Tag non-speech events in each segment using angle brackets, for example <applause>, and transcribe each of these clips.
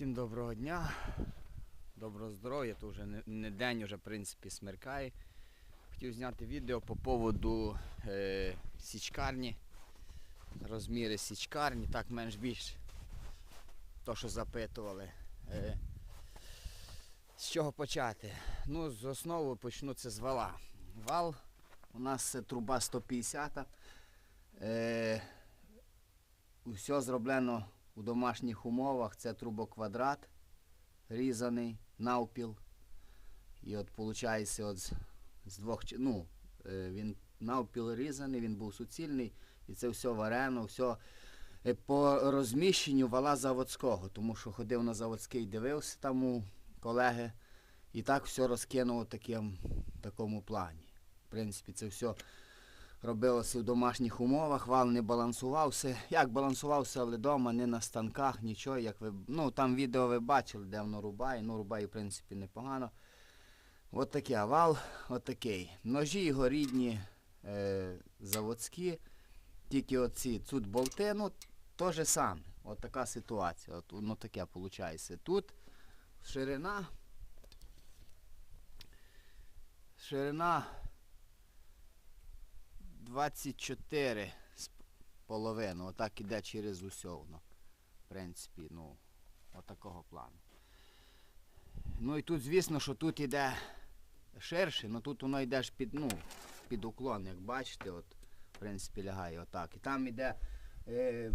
Всім доброго дня, доброго здоров'я, то вже не, день, вже в принципі смеркає. Хотів зняти відео по поводу е, січкарні, розміри січкарні, так менш більш то, що запитували. Е, з чого почати? Ну, з основи почну це з вала. Вал у нас це труба 150. Е, все зроблено у домашніх умовах. Це трубоквадрат різаний, навпіл. І от виходить, от з, з двох ну, е, він навпіл різаний, він був суцільний, і це все варено, все е, по розміщенню вала заводського, тому що ходив на заводський, дивився там у колеги, і так все розкинув таким, такому плані. В принципі, це все робилося в домашніх умовах, вал не балансувався. Як балансувався, але вдома, не на станках, нічого. Як ви, ну, там відео ви бачили, де воно рубає. Ну, рубає, в принципі, непогано. От такий а вал, от такий. Ножі його рідні, е, заводські. Тільки оці тут болти, ну, то же саме. От така ситуація. От воно таке виходить. Тут ширина. Ширина 24 з половиною. Отак іде через усе воно. В принципі, ну, отакого плану. Ну і тут, звісно, що тут іде ширше, але тут воно йде ж під, ну, під уклон, як бачите, от, в принципі, лягає отак. І там іде е,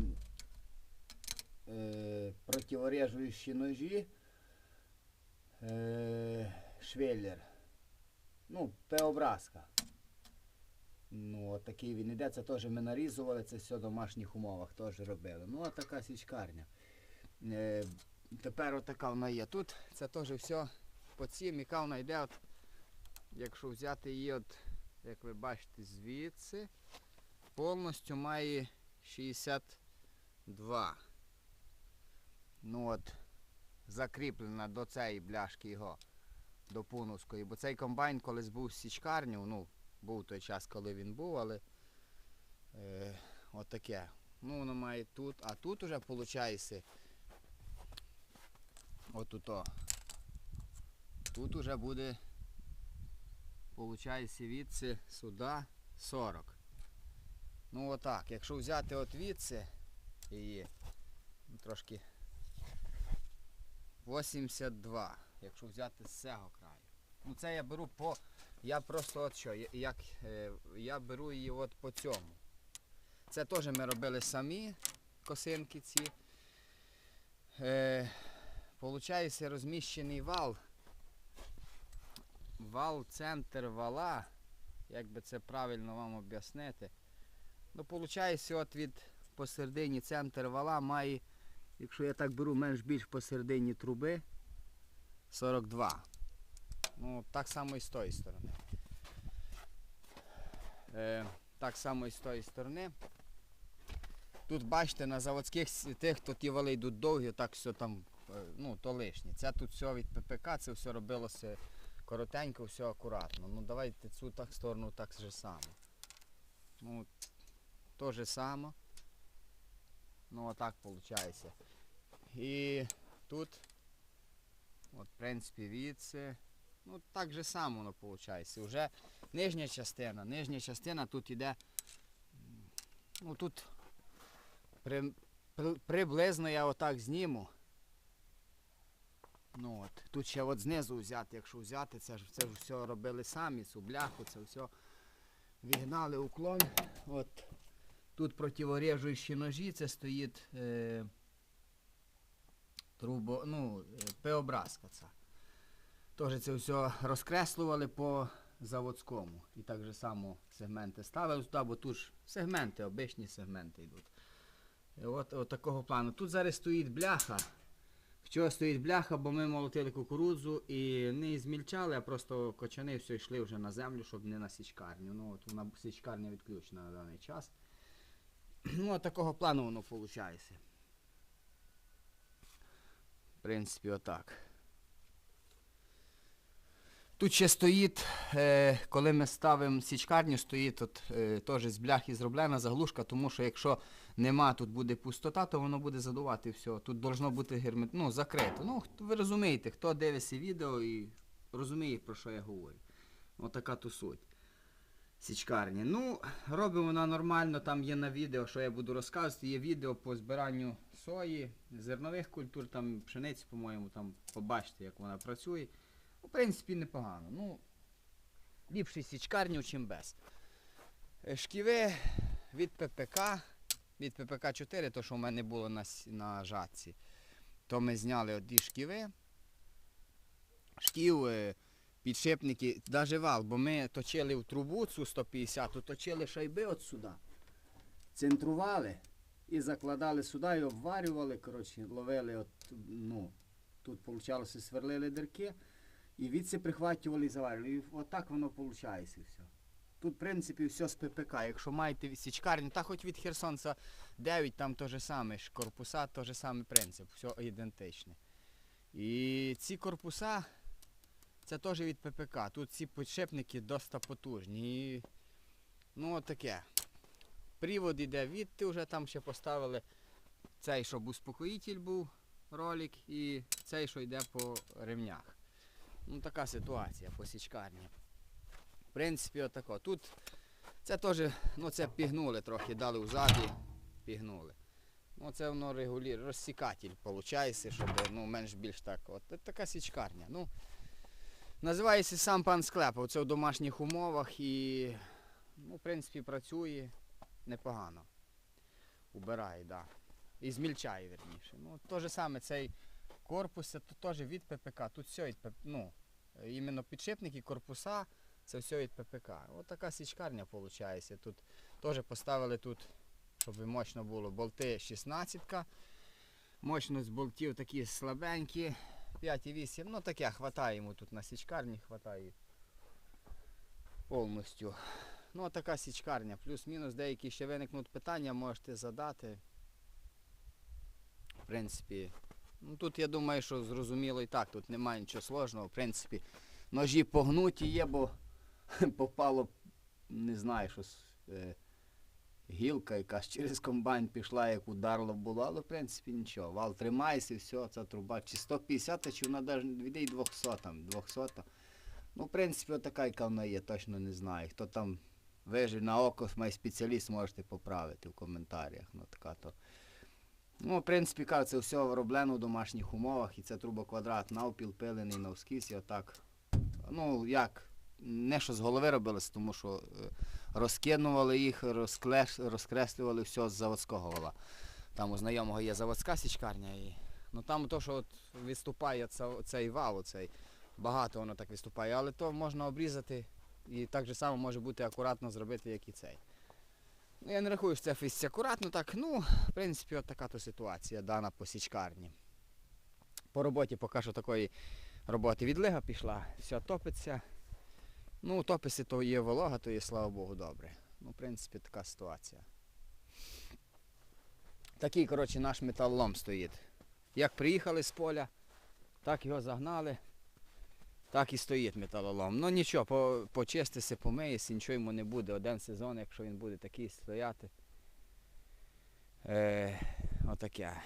е, противорежуючі ножі. Е, швеллер. Ну, П-образка. Ну, от такий він іде, це теж ми нарізували, це все в домашніх умовах теж робили. Ну, от така січкарня. Е, тепер отака вона є. Тут це теж все по цім, яка вона йде, от, якщо взяти її, от, як ви бачите, звідси, повністю має 62. Ну от, закріплена до цієї бляшки його, до пуновської. Бо цей комбайн колись був січкарню, ну, був той час, коли він був, але е, от таке. Ну, воно має тут, а тут уже виходить, отут. о. Тут уже буде, виходить, відси сюди 40. Ну отак, якщо взяти от відси її, ну, трошки 82, якщо взяти з цього краю. Ну це я беру по я просто от що, як, е, я беру її от по цьому. Це теж ми робили самі косинки ці. Е, Получається розміщений вал. Вал, центр вала. Як би це правильно вам об'яснити. Ну, виходить, от від посередині центр вала має, якщо я так беру менш більш посередині труби, 42. Ну, так само і з тої сторони. Е, так само і з тої сторони. Тут бачите, на заводських тих, то ті вали йдуть довгі, так все там, е, ну, то лишнє. Це тут все від ППК, це все робилося коротенько, все акуратно. Ну давайте цю так сторону так же само. Ну, то же само. Ну, отак виходить. І тут, от, в принципі, відси. Ну, так же само воно виходить. Уже нижня частина. Нижня частина тут іде. м, Ну тут при, при- приблизно я отак зніму. Ну от. Тут ще от знизу взяти, якщо взяти, це ж це ж все робили самі, цю бляху, це все вігнали уклон. От. Тут противорежуючі ножі, це стоїть е, трубо, ну, е, П-образка ця. Теж це все розкреслювали по заводському. І так же само сегменти ставили туди, бо тут ж сегменти, обичні сегменти йдуть. І от, от такого плану. Тут зараз стоїть бляха. Чого стоїть бляха, бо ми молотили кукурудзу і не змільчали, а просто кочани все йшли вже на землю, щоб не на січкарню. Ну от вона січкарня відключена на даний час. <clears throat> Ну, от такого плану воно виходить. В принципі, отак. Тут ще стоїть, е, коли ми ставимо січкарню, стоїть от, е, теж з бляхи зроблена заглушка, тому що якщо нема, тут буде пустота, то воно буде задувати все. Тут должно бути гермет... ну, закрито. Ну, ви розумієте, хто дивиться відео і розуміє, про що я говорю. Отака то суть. Січкарні. Ну, робимо вона нормально, там є на відео, що я буду розказувати. Є відео по збиранню сої, зернових культур, там пшениці, по-моєму, там побачите, як вона працює. В принципі, непогано. Ну, ліпше січкарню, чим без. Е, Шківи від ППК, від ППК 4, то що в мене було на, на жатці. То ми зняли одні шківи. Шків, е, підшипники, навіть вал, бо ми точили в трубу цю 150, то точили шайби от сюди. Центрували і закладали сюди і обварювали, коротше, ловили от, ну, тут получалося, сверлили дирки і відси прихватували і заварювали. І отак воно виходить все. Тут, в принципі, все з ППК. Якщо маєте січкарню, та хоч від Херсонця 9, там те же саме, ж корпуса, той же самий принцип, все ідентичне. І ці корпуса, це теж від ППК. Тут ці підшипники досить потужні. І, ну, таке. Привод іде від, ти вже там ще поставили цей, щоб успокоїтель був ролик, і цей, що йде по ремнях. Ну, така ситуація по січкарні. В принципі, отако. Тут це теж, ну це пігнули трохи, дали взаді, пігнули. Ну це воно регулює, розсікатель виходить, щоб ну, менш-більш так. От така січкарня. Ну, називається сам пан Склепов. Це в домашніх умовах і, ну, в принципі, працює непогано. Убирає, так. Да. І змільчає, верніше. Ну, то же саме цей корпус, це теж від ППК. Тут все від ППК. Ну, іменно підшипники, корпуса, це все від ППК. Ось така січкарня виходить. Тут теж поставили тут, щоб мощно було, болти 16. Мощність болтів такі слабенькі. 5,8. Ну таке, хватає йому тут на січкарні, хватає повністю. Ну, така січкарня. Плюс-мінус деякі ще виникнуть питання, можете задати. В принципі, ну тут я думаю, що зрозуміло і так, тут немає нічого сложного. В принципі, ножі погнуті є, бо <laughs> попало, не знаю, щось. Е, гілка якась через комбайн пішла, як ударило було, але в принципі нічого. Вал тримається і все, ця труба. Чи 150, чи вона навіть й 200 там, 200. Ну, в принципі, отака, яка вона є, точно не знаю. Хто там вижив на око, має спеціаліст, можете поправити в коментарях. Ну, така то. Ну, в принципі, кажу, це все вироблено в домашніх умовах, і це трубоквадрат навпіл пилений навскіз, і отак. Ну, як, не що з голови робилось, тому що е, розкинували їх, розкреслювали все з заводського вала. Там у знайомого є заводська січкарня. І... Ну там то, що от виступає цей вал, оцей, багато воно так виступає, але то можна обрізати і так же само може бути акуратно зробити, як і цей. Ну, я не рахую, що це фість акуратно так. Ну, в принципі, от така то ситуація дана по січкарні. По роботі поки що такої роботи відлига пішла, все топиться. Ну, тописи то є волога, то є, слава Богу, добре. Ну, в принципі, така ситуація. Такий, коротше, наш металолом стоїть. Як приїхали з поля, так його загнали, так і стоїть металолом. Ну нічого, по, почистися, помиєся, нічого йому не буде. Один сезон, якщо він буде такий стояти. Е, отаке.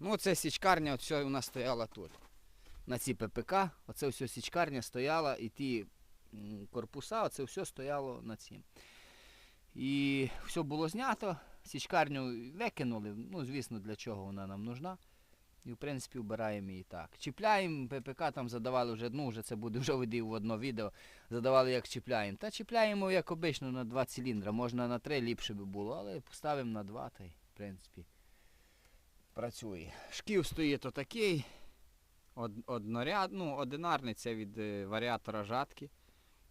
Ну, це січкарня, от все нас стояла тут. На цій ППК, оце все січкарня стояла і ті корпуса, оце все стояло на цім. І все було знято, січкарню викинули, ну звісно для чого вона нам нужна. І в принципі вбираємо її так. Чіпляємо, ППК там задавали вже, ну вже це буде вже видів в одно відео, задавали як чіпляємо. Та чіпляємо як обично на два циліндра, можна на три ліпше би було, але поставимо на два та й в принципі працює. Шків стоїть отакий. Од, одноряд, ну, одинарний це від е, варіатора жатки.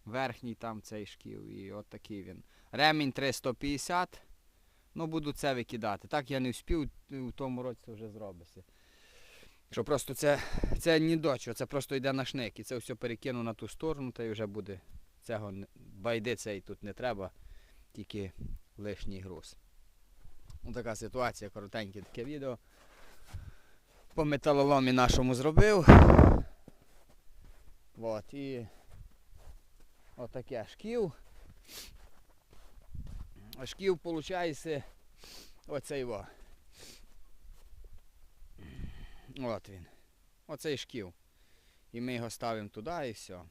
Верхній там цей шків і от такий він. Ремінь 350. Ну, буду це викидати. Так я не вспів, у тому році це вже зробиться. Що просто це, це не дочо, це просто йде на шник. І це все перекину на ту сторону, та й вже буде. Цього байди цей тут не треба, тільки лишній груз. Ну, така ситуація, коротеньке таке відео. По металоломі нашому зробив. От, і отаке шків. Шків, виходить, Оцей його. От він. Оцей шків. І ми його ставимо туди і все.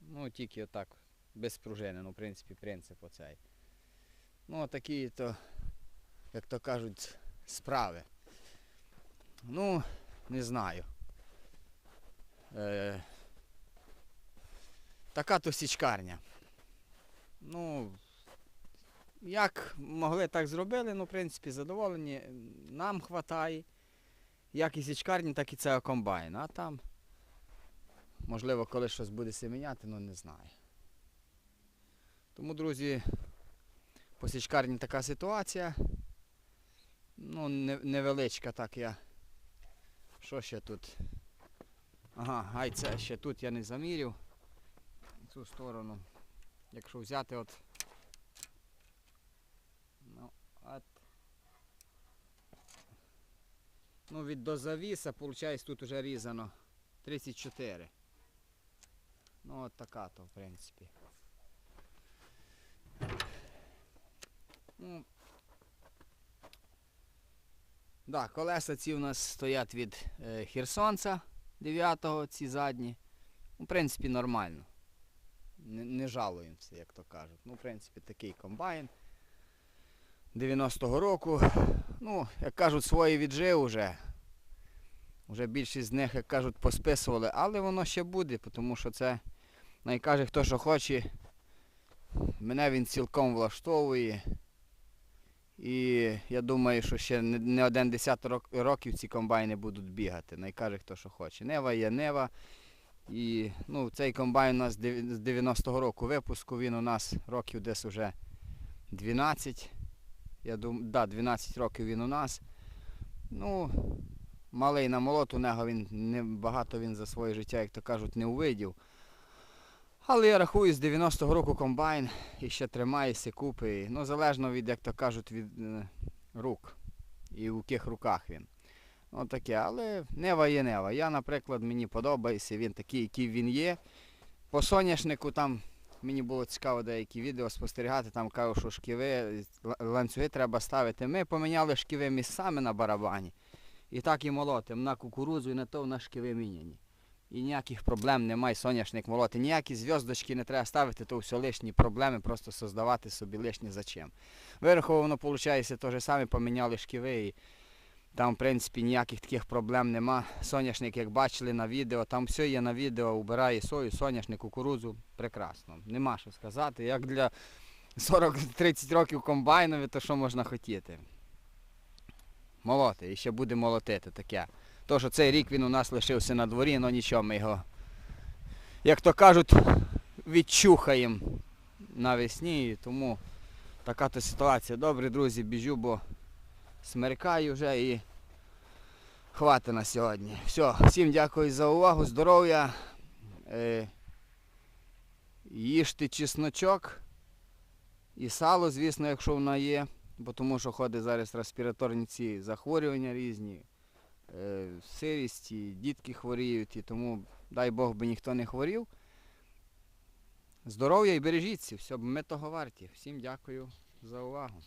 Ну, тільки отак, без пружини, ну, в принципі, принцип оцей. Ну, такі то, як то кажуть, справи. Ну, не знаю. Е, така то січкарня. Ну, як могли, так зробили, ну, в принципі, задоволені. Нам вистачає. Як і січкарні, так і це комбайн. А там, можливо, коли щось буде семеняти, ну не знаю. Тому, друзі, по січкарні така ситуація. Ну, невеличка так я. Що ще тут? Ага, ай це ще тут я не замірів. Цю сторону. Якщо взяти от. Ну, от. Ну, від до завіса, виходить, тут вже різано 34. Ну, от така то, в принципі. Ну, да, колеса ці у нас стоять від е, Херсонца 9-го, ці задні. Ну, в принципі, нормально. Не, не жалуємося, як то кажуть. Ну, в принципі, такий комбайн 90-го року. Ну, як кажуть, свої віджив уже. Уже більшість з них, як кажуть, посписували, але воно ще буде, тому що це найкаже, хто що хоче. Мене він цілком влаштовує. І я думаю, що ще не один десяток років ці комбайни будуть бігати. Найкаже, хто що хоче. Нева є Нева. І ну, цей комбайн у нас з 90-го року випуску, він у нас років десь уже 12. Я думаю, да, 12 років він у нас. Ну, малий на молот у нього він не багато він за своє життя, як то кажуть, не увидів. Але я рахую, з 90-го року комбайн і ще тримається купи. Ну, залежно від, як то кажуть, від е, рук. І в яких руках він. Ну таке, але нева є нева. Я, наприклад, мені подобається, він такий, який він є. По соняшнику там мені було цікаво деякі відео спостерігати, там кажуть, що шківи, ланцюги треба ставити. Ми поміняли шківи місцями на барабані. І так і молотим на кукурудзу і на то на шківи міняні. І ніяких проблем немає соняшник молоти. Ніякі зв'язочки не треба ставити, то все лишні проблеми, просто создавати собі лишні зачем. Вираховано, виходить, те ж саме поміняли шківи і там, в принципі, ніяких таких проблем нема. Соняшник, як бачили на відео, там все є на відео, убирає сою, соняшник, кукурудзу. Прекрасно. Нема що сказати. Як для 40-30 років комбайнові, то що можна хотіти? Молоти, і ще буде молотити таке. То, що цей рік він у нас лишився на дворі, ну нічого, ми його, як то кажуть, відчухаємо навесні, тому така то ситуація. Добре, друзі, біжу, бо смеркаю вже і хватить на сьогодні. Все, всім дякую за увагу, здоров'я. Е, їжте чесночок і сало, звісно, якщо воно є, бо тому що ходить зараз респіраторні ці захворювання різні, е, сирість, і дітки хворіють, і тому дай Бог би ніхто не хворів. Здоров'я і бережіться, все, ми того варті. Всім дякую за увагу.